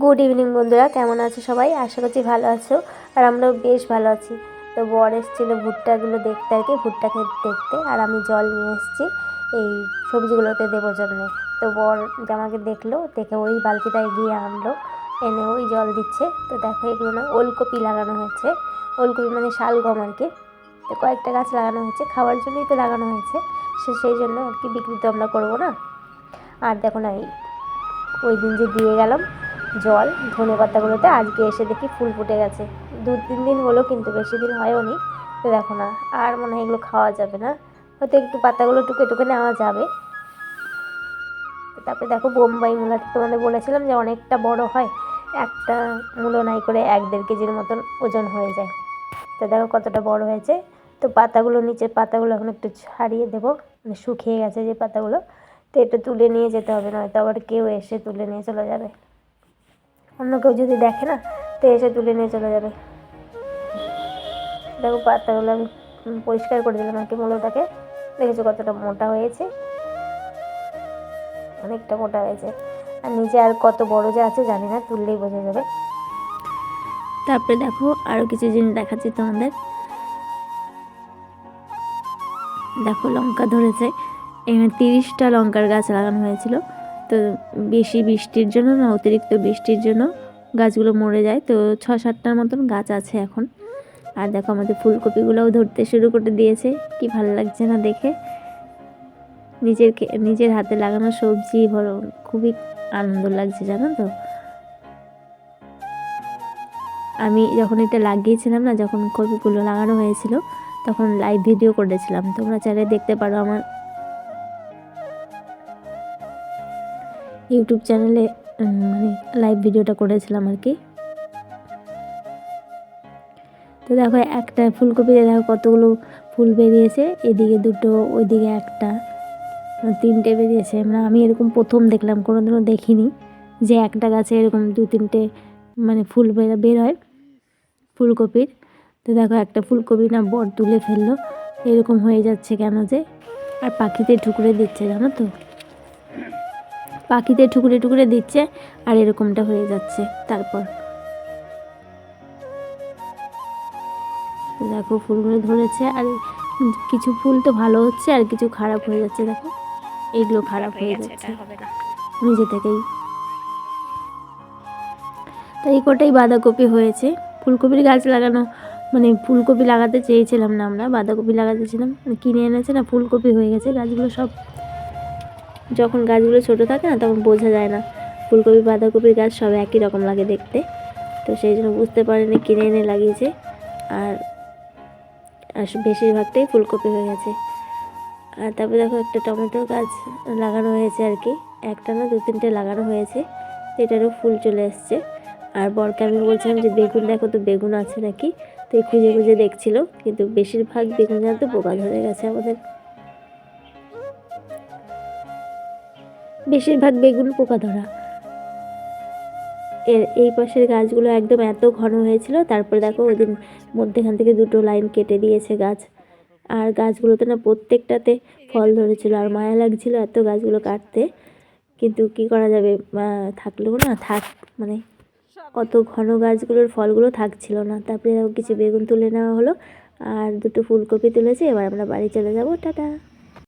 Good evening বন্ধুরা। কেমন আছো সবাই? আশা করছি ভালো আছো। আর আমরাও বেশ ভালো আছি। তো বর এসেছিল ভুট্টাগুলো দেখতে আর কি, ভুট্টা খেতে দেখতে। আর আমি জল নিয়ে এসেছি। এই সবজিগুলোতে দেবো জন্যে। তো বর আমাকে দেখল, দেখে ওই বালতিটায় গিয়ে আনলো। এনে ওই জল দিচ্ছে। তো দেখো, এগুলো না ওলকপি লাগানো হয়েছে। ওলকপি মানে শালগম আর কি। তো কয়েকটা গাছ লাগানো হয়েছে। খাওয়ার জন্যই তো লাগানো হয়েছে। সে, সেই জন্য আর কি বিক্রি তো আমরা করব না। আর দেখো না, এই ওই দিন যে দিয়ে গেলাম জল, ধনে পাতাগুলোতে আজকে এসে দেখি ফুল ফুটে গেছে। দু তিন দিন হলো কিন্তু বেশি দিন হয়ও নি তো দেখো না, আর মনে হয় এগুলো খাওয়া যাবে না। হয়তো একটু পাতাগুলো টুকে টুকে নেওয়া যাবে। তারপরে দেখো বোম্বাই মূলাটা তোমাদের বলেছিলাম যে অনেকটা বড় হয়, একটা মূলো নাই করে এক দেড় কেজির মতন ওজন হয়ে যায়। তো দেখো কতটা বড় হয়েছে। তো পাতাগুলো, নিচের পাতাগুলো এখন একটু ছাড়িয়ে দেবো মানে শুকিয়ে গেছে যে পাতাগুলো। তো এটা তুলে নিয়ে যেতে হবে, নয়তো আবার কেউ এসে তুলে নিয়ে চলে যাবে। অন্য কেউ যদি দেখে না, তো এসে তুলে নিয়ে চলে যাবে। দেখো পাতাগুলো আমি পরিষ্কার করে দিলাম আর কি মূলোটাকে। দেখেছ কতটা মোটা হয়েছে? অনেকটা মোটা হয়েছে। আর নিচে আর কত বড় যে আছে, জানি না, তুললেই বোঝা যাবে। তারপরে দেখো আরও কিছু জিনিস দেখাচ্ছি তোমাদের। দেখো লঙ্কা ধরেছে। এখানে তিরিশটা লঙ্কার গাছ লাগানো হয়েছিল। তো বেশি বৃষ্টির জন্য না, অতিরিক্ত বৃষ্টির জন্য গাছগুলো মরে যায়। তো ছ সাতটার মতন গাছ আছে এখন। আর দেখো আমাদের ফুলকপিগুলোও ধরতে শুরু করে দিয়েছে। কি ভালো লাগছে না দেখে? নিজের নিজের হাতে লাগানো সবজি বড় খুবই আনন্দ লাগছে, জানো তো? আমি যখন এটা লাগিয়েছিলাম না, যখন কপিগুলো লাগানো হয়েছিল, তখন লাইভ ভিডিও করেছিলাম। তোমরা চাইলে দেখতে পারো আমার ইউটিউব চ্যানেলে মানে লাইভ ভিডিওটা করেছিলাম আর কি। তো দেখো, একটা ফুলকপিতে দেখো কতগুলো ফুল বেরিয়েছে। এদিকে দুটো, ওইদিকে একটা তিনটে বেরিয়েছে। মানে আমি এরকম প্রথম দেখলাম কোনো দিনও দেখিনি যে একটা গাছে এরকম দু, তিনটে মানে ফুল বের হয় ফুলকপির। তো দেখো, একটা ফুলকপি না বর তুলে ফেলল। এরকম হয়ে যাচ্ছে কেন যে? আর পাখিতে ঠুকরে দিচ্ছে, জানো তো? পাখিতে ঠুকরে টুকরে দিচ্ছে আর এরকমটা হয়ে যাচ্ছে তারপর। দেখো ফুলগুলো ধরেছে আর কিছু ফুল তো ভালো হচ্ছে আর কিছু খারাপ হয়ে যাচ্ছে দেখো। এগুলো খারাপ হয়ে যাচ্ছে। নিজে থেকেই। তো এই কটাই বাঁধাকপি হয়েছে। ফুলকপির গাছ লাগানো মানে ফুলকপি লাগাতে চেয়েছিলাম না আমরা বাঁধাকপি লাগাতেছিলাম মানে কিনে এনেছে না ফুলকপি হয়ে গেছে গাছগুলো সব যখন গাছগুলো ছোটো থাকে না, তখন বোঝা যায় না। ফুলকপি, বাঁধাকপির গাছ সব একই রকম লাগে দেখতে। তো সেই জন্য বুঝতে পারিনি কিনে এনে লাগিয়েছে। আর বেশিরভাগটাই ফুলকপি হয়ে গেছে। আর তারপরে দেখো একটা টমেটোর গাছ লাগানো হয়েছে আর কি। একটা না দু তিনটে লাগানো হয়েছে। এটারও ফুল চলে এসছে। আর বরকে আমি বলছিলাম যে, বেগুন দেখো তো, বেগুন আছে নাকি? তো খুঁজে খুঁজে দেখছিল। কিন্তু বেশিরভাগ বেগুন জানতো পোকা ধরে গেছে আমাদের। বেশিরভাগ বেগুন পোকা ধরা। এর, এই পাশের গাছগুলো একদম এত ঘন হয়েছিল, তারপরে দেখো ওই দিন মধ্যেখান থেকে দুটো লাইন কেটে দিয়েছে গাছ। আর গাছগুলোতে না প্রত্যেকটাতে ফল ধরেছিল, আর মায়া লাগছিল এত গাছগুলো কাটতে। কিন্তু কি করা যাবে থাকলেও না থাক মানে অত ঘন গাছগুলোর ফলগুলো থাকছিল না। তারপরে কিছু বেগুন তুলে নেওয়া হলো, আর দুটো ফুলকপি তুলেছি, এবার আমরা বাড়ি চলে যাব, টাটা।